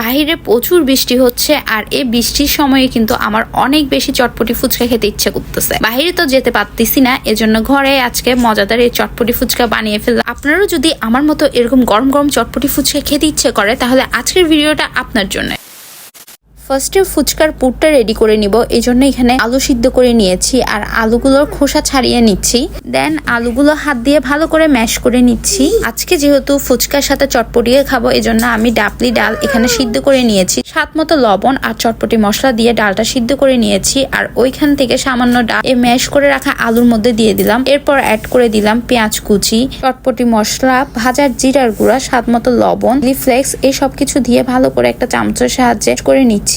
বাইরে প্রচুর বৃষ্টি হচ্ছে আর এই বৃষ্টির সময়ে কিন্তু আমার অনেক বেশি চটপটি ফুচকা খেতে ইচ্ছে করতেছে। বাহিরে তো যেতে পারতেছি না, এজন্য ঘরে আজকে মজাদার এই চটপটি ফুচকা বানিয়ে ফেললাম। আপনারও যদি আমার মতো এরকম গরম গরম চটপটি ফুচকা খেতে ইচ্ছে করে, তাহলে আজকের ভিডিওটা আপনার জন্য ফার্স্টে ফুচকার পুরটা রেডি করে নিব, এই জন্য এখানে আলু সিদ্ধ করে নিয়েছি আর আলুগুলোর খোসা ছাড়িয়ে নিচ্ছি। দেন আলুগুলো হাত দিয়ে ভালো করে ম্যাশ করে নিচ্ছি। আজকে যেহেতু ফুচকার সাথে চটপটিয়ে খাব, এই জন্য আমি ডাবলি ডাল এখানে সিদ্ধ করে নিয়েছি। সাত মতো লবণ আর চটপটি মশলা দিয়ে ডালটা সিদ্ধ করে নিয়েছি আর ওইখান থেকে সামান্য ডাল এ ম্যাশ করে রাখা আলুর মধ্যে দিয়ে দিলাম। এরপর অ্যাড করে দিলাম পেঁয়াজ কুচি, চটপটি মশলা, ভাজার জিরার গুঁড়া, স্বাদ মতো লবণ ফ্লেক্স এই সব কিছু দিয়ে ভালো করে একটা চামচের সাহায্যে করে নিচ্ছি।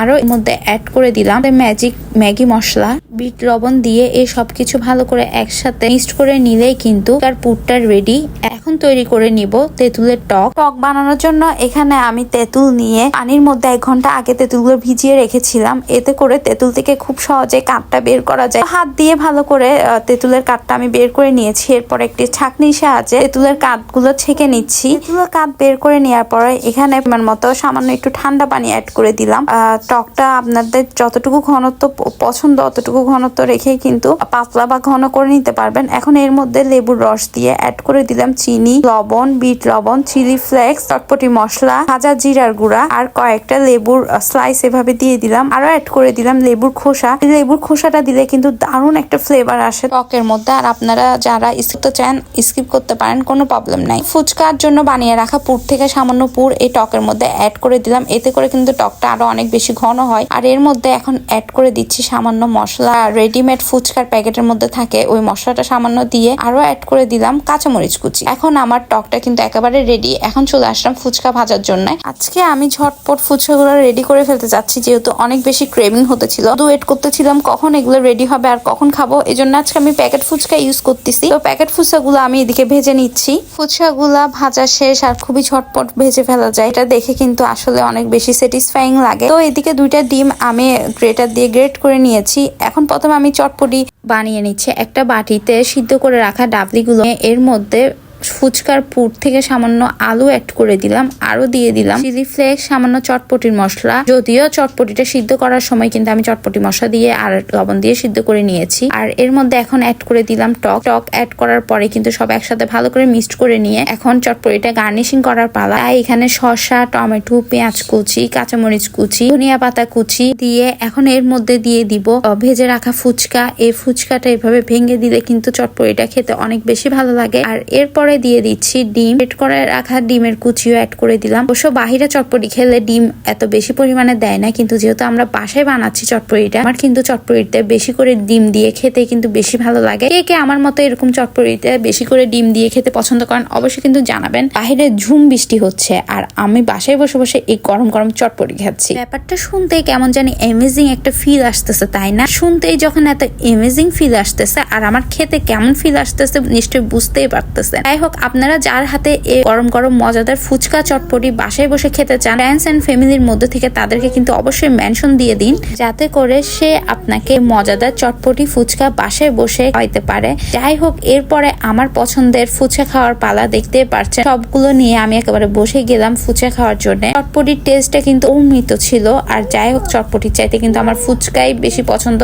আরও এর মধ্যে অ্যাড করে দিলাম। ম্যাজিক ম্যাগি মশলা বিট লবণ দিয়ে এই সব কিছু ভালো করে একসাথে মিক্সড করে নিলেই কিন্তু তার পুরটা রেডি এখন তৈরি করে নিব তেঁতুলের টক। টক বানানোর জন্য এখানে আমি তেঁতুল নিয়ে পানির মধ্যে এক ঘণ্টা আগে তেঁতুলগুলো ভিজিয়ে রেখেছিলাম। এতে করে তেঁতুল থেকে খুব সহজে কাঠটা বের করা যায়। হাত দিয়ে ভালো করে তেঁতুলের কাঠটা আমি বের করে নিয়েছি। এরপর একটি ছাকনির সাহায্যে তেঁতুলের কাঠগুলো ছেঁকে নিচ্ছি। তেঁতুলের কাঠ বের করে নেওয়ার পরে এখানে আমার মতো সামান্য একটু ঠান্ডা পানি অ্যাড করে দিলাম। টকটা আপনাদের যতটুকু ঘনত্ব পছন্দ অতটুকু ঘনত্ব রেখেই কিন্তু পাতলা বা ঘন করে নিতে পারবেন। এখন এর মধ্যে লেবুর রস দিয়ে অ্যাড করে দিলাম চিনি, লবণ, বিট লবণ চিলি ফ্লেক্স চটপটি মশলা, ভাজা জিরার গুঁড়া আর কয়েকটা লেবুর স্লাইস এভাবে দিয়ে দিলাম। আরও অ্যাড করে দিলাম লেবুর খোসা। লেবুর খোসাটা দিলে কিন্তু দারুণ একটা ফ্লেভার আসে। টকের মধ্যে আর আপনারা যারা স্কিপ চান স্কিপ করতে পারেন, কোনো প্রবলেম নাই। ফুচকার জন্য বানিয়ে রাখা পুর থেকে সামান্য পুর এই টকের মধ্যে অ্যাড করে দিলাম। এতে করে কিন্তু টকটা আরও অনেক বেশি ঘন হয়। আর এর মধ্যে এখন অ্যাড করে দিচ্ছি সামান্য মশলা। রেডিমেড ফুচকার প্যাকেটের মধ্যে থাকে, ওই মশলাটা সামান্য দিয়ে আরও অ্যাড করে দিলাম কাঁচামরিচ কুচি। এখন আমার টকটা কিন্তু একেবারে রেডি এখন চলে আসলাম ফুচকা ভাজার জন্য। আজকে আমি ঝটপট ফুচকাগুলো রেডি করে ফেলতে যাচ্ছি যেহেতু অনেক বেশি ক্রেভিং হতেছিল। তো ওয়েট করতেছিলাম কখন এগুলো রেডি হবে আর কখন খাব এই জন্য আজকে আমি প্যাকেট ফুচকা ইউজ করতেছি। তো প্যাকেট ফুচকাগুলো আমি এদিকে ভেজে নিচ্ছি। ফুচকাগুলা ভাজা শেষ আর খুবই ঝটপট ভেজে ফেলা যায়। এটা দেখে কিন্তু আসলে অনেক বেশি স্যাটিসফাইং লাগে। তো এদিকে দুইটা ডিম আমি গ্রেটার দিয়ে গ্রেট করে নিয়েছি। এখন প্রথমে আমি চটপটি বানিয়ে নিচ্ছি। একটা বাটিতে সিদ্ধ করে রাখা ডাবলিগুলো এর মধ্যে ফুচকার পুর থেকে সামান্য আলু অ্যাড করে দিলাম আরও দিয়ে দিলাম চিলি ফ্লেক্স সামান্য চটপটির মশলা। যদিও চটপটিটা সিদ্ধ করার সময় কিন্তু আমি চটপটি মশলা দিয়ে আর লবণ দিয়ে সিদ্ধ করে নিয়েছি। আর এর মধ্যে এখন অ্যাড করে দিলাম টক। টক অ্যাড করার পরে কিন্তু সব একসাথে ভালো করে মিক্সড করে নিয়ে এখন চটপটিটা গার্নিশিং করার পালা। তাই এখানে শসা, টমেটো, পেঁয়াজ কুচি, কাঁচামরিচ কুচি, ধনিয়া পাতা কুচি দিয়ে এখন এর মধ্যে দিয়ে দিব ভেজে রাখা ফুচকা। এই ফুচকাটা এভাবে ভেঙে দিলে কিন্তু চটপটিটা খেতে অনেক বেশি ভালো লাগে। আর এরপরে দিয়ে দিচ্ছি ডিম। এড করে রাখা ডিমের কুচিও অ্যাড করে দিলাম। অবশ্য বাহিরে চটপটি খেলে ডিম এত বেশি পরিমাণে দেয় না, কিন্তু যেহেতু আমরা বাসায় বানাচ্ছি চটপটিটা, আমার কিন্তু চটপটিতে বেশি করে ডিম দিয়ে খেতে কিন্তু বেশি ভালো লাগে। কে কে আমার মতো এরকম চটপটিতে বেশি করে ডিম দিয়ে খেতে পছন্দ করেন, অবশ্যই কিন্তু জানাবেন। বাহিরে ঝুম বৃষ্টি হচ্ছে, আর আমি বাসায় বসে বসে এই গরম গরম চটপটি খাচ্ছি। ব্যাপারটা শুনতে কেমন জানি অ্যামেজিং একটা ফিল আসতেছে, তাই না? শুনতেই যখন এত অ্যামেজিং ফিল আসতেছে, আর আমার খেতে কেমন ফিল আসতেছে, নিশ্চয়ই বুঝতেই পারতেছে যাই হোক আপনারা যার হাতে এই গরম গরম মজাদার ফুচকা চটপটি বাসায় বসে খেতে চান ফ্রেন্ডস এন্ড ফ্যামিলির মধ্যে থেকে তাদেরকে কিন্তু অবশ্যই মেনশন দিয়ে দিন, যাতে করে সে আপনাকে মজাদার চটপটি ফুচকা বাসায় বসে খাইতে পারে। যাই হোক এরপরে আমার পছন্দের ফুচকা খাওয়ার পালা দেখতে পারছে সবগুলো নিয়ে আমি একেবারে বসে গেলাম ফুচকা খাওয়ার জন্য। চটপটির টেস্টটা কিন্তু অমৃত ছিল, আর যাই হোক চটপটির চাইতে কিন্তু আমার ফুচকাই বেশি পছন্দ।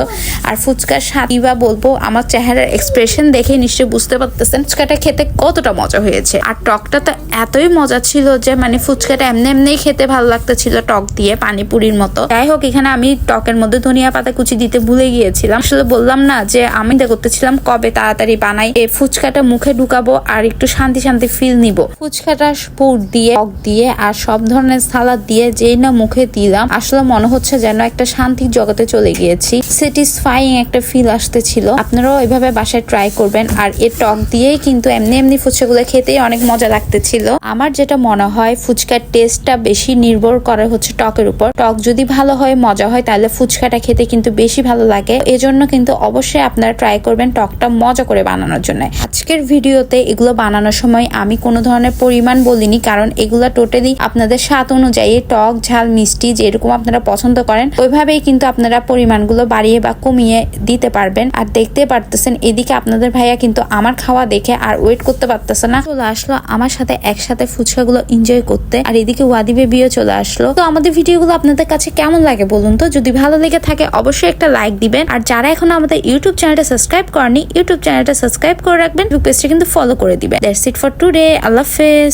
আর ফুচকার স্বাদ বা বলব, আমার চেহারার এক্সপ্রেশন দেখে নিশ্চয়ই বুঝতে পারতেছেন। ফুচকাটা খেতে কতটা মজা হয়েছে। আর টকটা তো এতই মজা ছিল যে মানে ফুচকাটা এমনি এমনি খেতে ভালো লাগতেছিল টক দিয়ে, পানিপুরির মতো। যাই হোক, এখানে আমি টকের মধ্যে ধনিয়া পাতা কুচি দিতে ভুলে গিয়েছিলাম। আসলে বললাম না যে, আমি চিন্তা করতেছিলাম কবে তাড়াতাড়ি বানাই। এই ফুচকাটা মুখে ঢুকাবো আর একটু শান্তি শান্তি ফিল নিব। ফুচকাটা পুর দিয়ে, টক দিয়ে আর সব ধরনের সালাদ দিয়ে যেই না মুখে দিলাম, আসলে মনে হচ্ছে যেন একটা শান্তির জগতে চলে গিয়েছি। স্যাটিসফাইং একটা ফিল আসতেছিল। আপনারাও এভাবে বাসায় ট্রাই করবেন। আর এর টক দিয়েই কিন্তু এমনি এমনি ফুচকাগুলো খেতেই অনেক মজা লাগতেছিল। আমার যেটা মনে হয়, ফুচকার টেস্টটা বেশি নির্ভর করে হচ্ছে টকের উপর। টক যদি ভালো হয়, মজা হয়, তাহলে ফুচকাটা খেতে কিন্তু বেশি ভালো লাগে। এজন্য কিন্তু অবশ্যই আপনারা ট্রাই করবেন টকটা মজা করে বানানোর জন্য। আজকের ভিডিওতে এগুলো বানানোর সময় আমি কোনো ধরনের পরিমাণ বলিনি, কারণ এগুলো টোটালি আপনাদের স্বাদ অনুযায়ী টক, ঝাল, মিষ্টি যেরকম আপনারা পছন্দ করেন, ওইভাবেই কিন্তু আপনারা পরিমাণগুলো বাড়িয়ে বা কমিয়ে দিতে পারবেন। আর দেখতে পারতেছেন, এদিকে আপনাদের ভাইয়া কিন্তু আমার খাওয়া দেখে আর ওয়েট করতে পারতেছে পারতেছে না। চলে আসলো আমার সাথে একসাথে ফুচকাগুলো এনজয় করতে। আর এদিকে ওয়াদিবে বিয়ে চলে আসলো। তো আমাদের ভিডিওগুলো আপনাদের কাছে কেমন লাগে বলুন তো? যদি ভালো লেগে থাকে অবশ্যই একটা লাইক দিবেন। আর যারা এখন আমাদের ইউটিউব চ্যানেলটা সাবস্ক্রাইব করেনি ইউটিউব চ্যানেলটা সাবস্ক্রাইব করে রাখবেন। পেজটা কিন্তু ফলো করে দিবেন। দ্যাটস ইট ফর টুডে আল্লাহ হাফেজ।